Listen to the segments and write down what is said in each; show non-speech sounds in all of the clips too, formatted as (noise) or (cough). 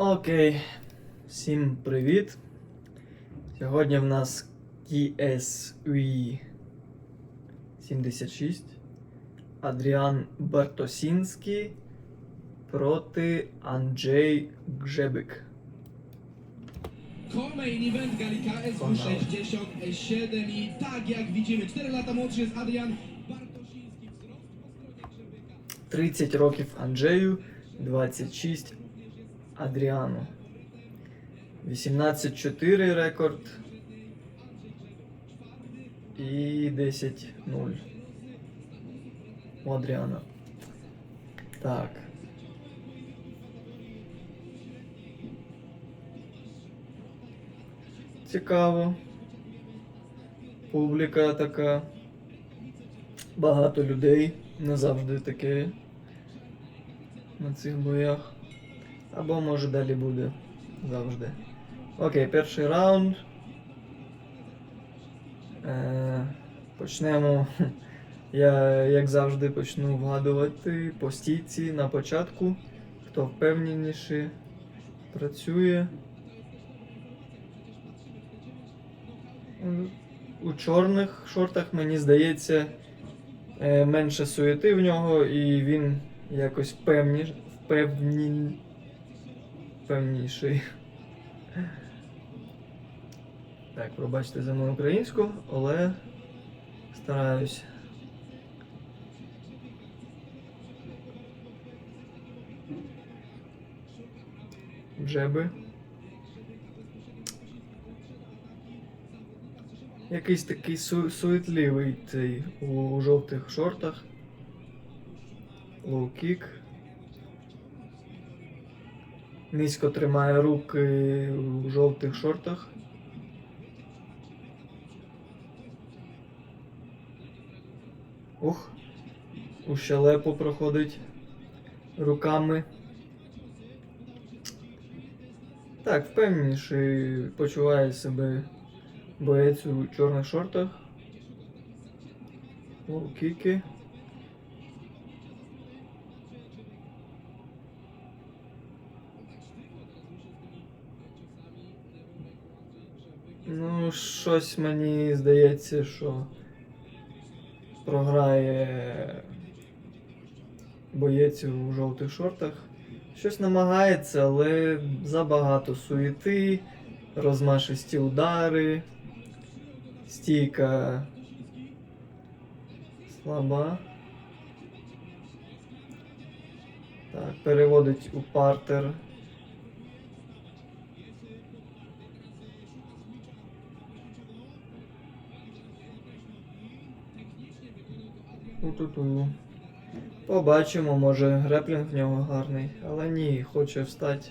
Окей, всім привіт. Сьогодні в нас KSUE 76. Адріан Бартосінський проти Анджей Гжебик. Kolejny event gali KSW 67 i tak jak widzimy 4 lata młodszy jest Adrian Bartosiński. Wzrost po stronie 30 років Анджею, 26 Адріану. 18-4 рекорд. І 10-0 у Адріана. Так. Цікаво. Публіка така. Багато людей. Не завжди таке на цих боях. Або може далі буде завжди. Окей, перший раунд. Е, почнемо. (laughs) Я, як завжди, почну вгадувати по стійці на початку. Хто впевненіший працює. У чорних шортах, мені здається, е, менше суєти в нього, і він якось певні, впевні, певніший. Так, пробачте за мою українську, але стараюсь. Джеби. Якийсь такий су- суетливий цей у, жовтих шортах. Лоу-кік. Низько тримає руки у жовтих шортах. Ух, у щелепу проходить руками. Так, впевненіший почуває себе боєць у чорних шортах. Лоу-кіки. Ну, щось мені здається, що програє боєць у жовтих шортах. Щось намагається, але забагато суєти, розмашисті удари, стійка слаба. Так, переводить у партер. Ту-ту-ту. Побачимо, може греплінг в нього гарний, але ні, хоче встати.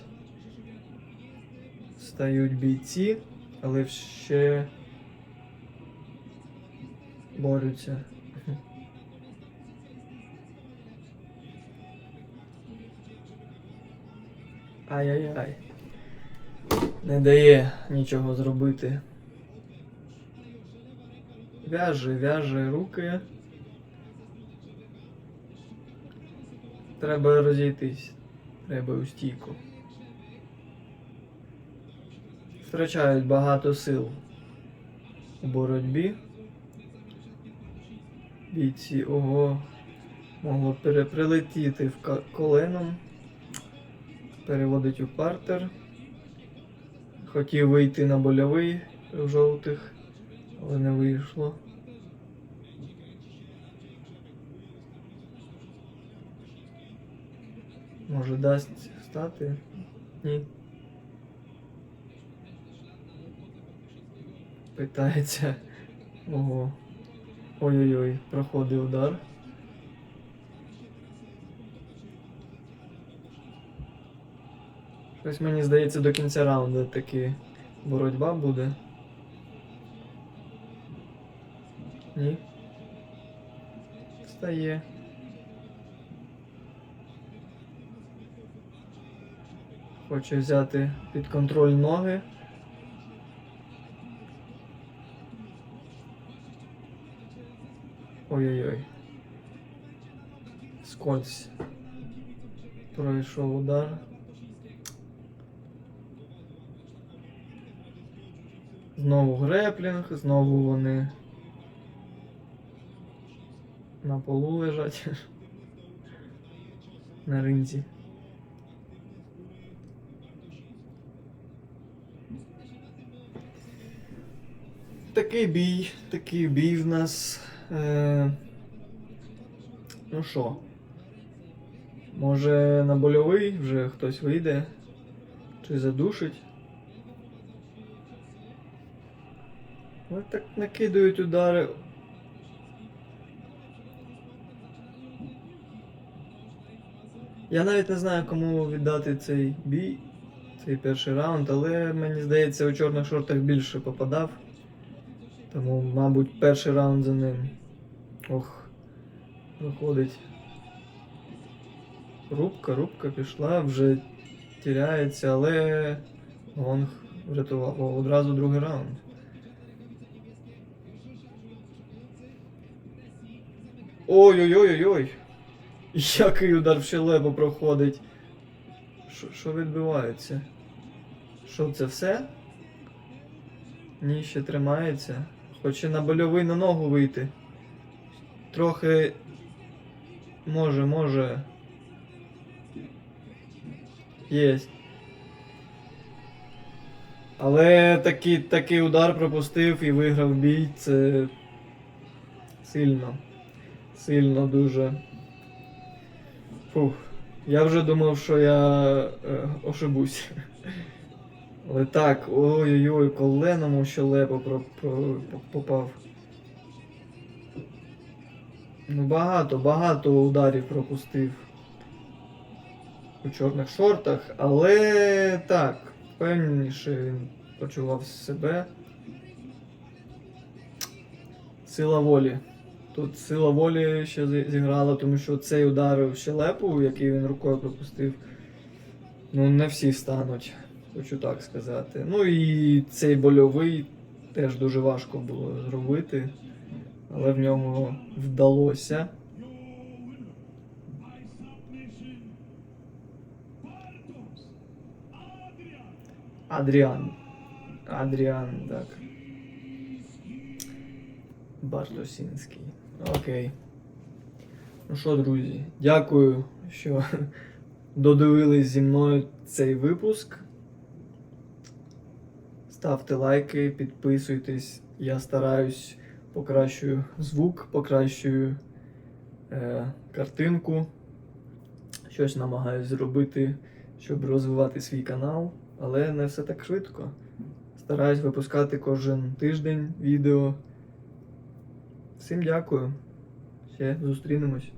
Встають бійці, але ще борються. Ай-яй-яй. Не дає нічого зробити. В'яже, в'яже руки. Треба розійтись. Треба у стійку. Втрачають багато сил у боротьбі. Бійці ого могло переприлетіти в коленом. Переводить у партер. Хотів вийти на больовий в жовтих, але не вийшло. Може дасть стати? Ні. Питається. Ого. Ой-ой-ой, проходить удар. Щось мені здається до кінця раунду таки боротьба буде. Ні. Стає. Хочу взяти під контроль ноги. Ой-ой-ой. Скользь. Пройшов удар. Знову греплінг, знову вони на полу лежать. (laughs) На ринці. Такий бій, такий бій в нас. Е... Ну що? Може на больовий вже хтось вийде? Чи задушить? Ось так накидають удари. Я навіть не знаю, кому віддати цей бій, цей перший раунд, але мені здається, у чорних шортах більше попадав. Тому, мабуть, перший раунд за ним. Ох, виходить. Рубка, рубка пішла, вже тіряється, але Гонг врятував. Одразу другий раунд. Ой-ой-ой-ой-ой. Який удар в щелепу проходить. Що відбувається? Що це все? Ні, ще тримається. Хоче на больовий на ногу вийти. Трохи. Може, може. Єсть. Але такий, такий удар пропустив і виграв бій. Це сильно. Сильно дуже. Фух. Я вже думав, що я е, ошибусь. Але так, ой-ой-ой, коленом у щелепу про, попав. Ну, багато, багато ударів пропустив у чорних шортах, але так, впевненіше він почував себе. Сила волі. Тут сила волі ще зіграла, тому що цей удар в щелепу, який він рукою пропустив, ну не всі стануть, хочу так сказати. Ну і цей больовий теж дуже важко було зробити, але в ньому вдалося. Адріан. Адріан, так. Бартосінський. Окей. Ну що, друзі, дякую, що (laughs) додивились зі мною цей випуск. Ставте лайки, підписуйтесь. Я стараюсь покращую звук, покращую е, картинку. Щось намагаюсь зробити, щоб розвивати свій канал, але не все так швидко. Стараюсь випускати кожен тиждень відео. Всім дякую. Ще зустрінемось.